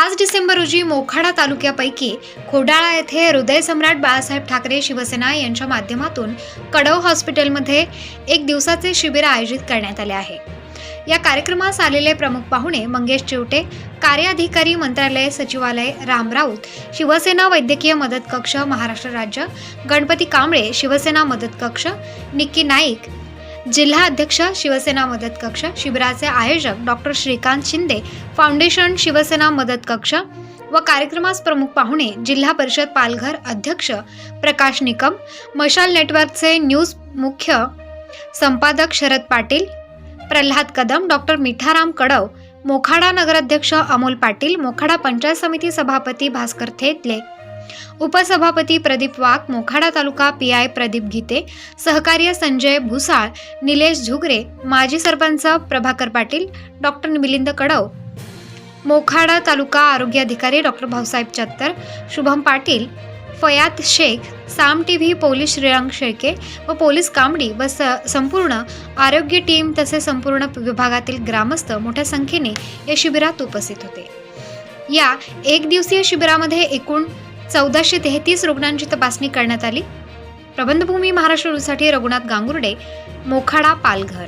पाच डिसेंबर रोजी मोखाडा तालुक्यापैकी खोडाळा येथे हृदयसम्राट बाळासाहेब ठाकरे शिवसेना यांच्या माध्यमातून कडव हॉस्पिटलमध्ये एक दिवसाचे शिबिर आयोजित करण्यात आले आहे. या कार्यक्रमास आलेले प्रमुख पाहुणे मंगेश चिवटे कार्याधिकारी मंत्रालय सचिवालय राम राऊत शिवसेना वैद्यकीय मदत कक्ष महाराष्ट्र राज्य गणपती कांबळे शिवसेना मदत कक्ष निक्की नाईक जिल्हा अध्यक्ष शिवसेना मदत कक्ष शिबिराचे आयोजक डॉक्टर श्रीकांत शिंदे फाउंडेशन शिवसेना मदत कक्ष व कार्यक्रमास प्रमुख पाहुणे जिल्हा परिषद पालघर अध्यक्ष प्रकाश निकम मशाल नेटवर्कचे न्यूज मुख्य संपादक शरद पाटील प्रल्हाद कदम डॉक्टर मिठाराम कडव मोखाडा नगराध्यक्ष अमोल पाटील मोखाडा पंचायत समिती सभापती भास्कर थेतले उपसभापती प्रदीप वाघ मोखाडा तालुका पी आय प्रदीप गीते सहकार्य संजय भुसाळ निलेश झुगरे माजी सरपंच प्रभाकर पाटील डॉक्टर मिलिंद कडव. मोखाडा तालुका आरोग्य अधिकारी doctor Bhausaheb Chattar Shubham Patil Fayat Shaikh Saam T V police Shrirang Shelke व पोलीस कांबडी व स संपूर्ण आरोग्य टीम तसेच संपूर्ण विभागातील ग्रामस्थ मोठ्या संख्येने या शिबिरात उपस्थित होते. या एक दिवसीय शिबिरामध्ये एकूण चौदाशे तेहतीस रुग्णांची तपासणी करण्यात आली. प्रबंधभूमी महाराष्ट्र न्यूजसाठी रघुनाथ गांगुर्डे मोखाडा पालघर.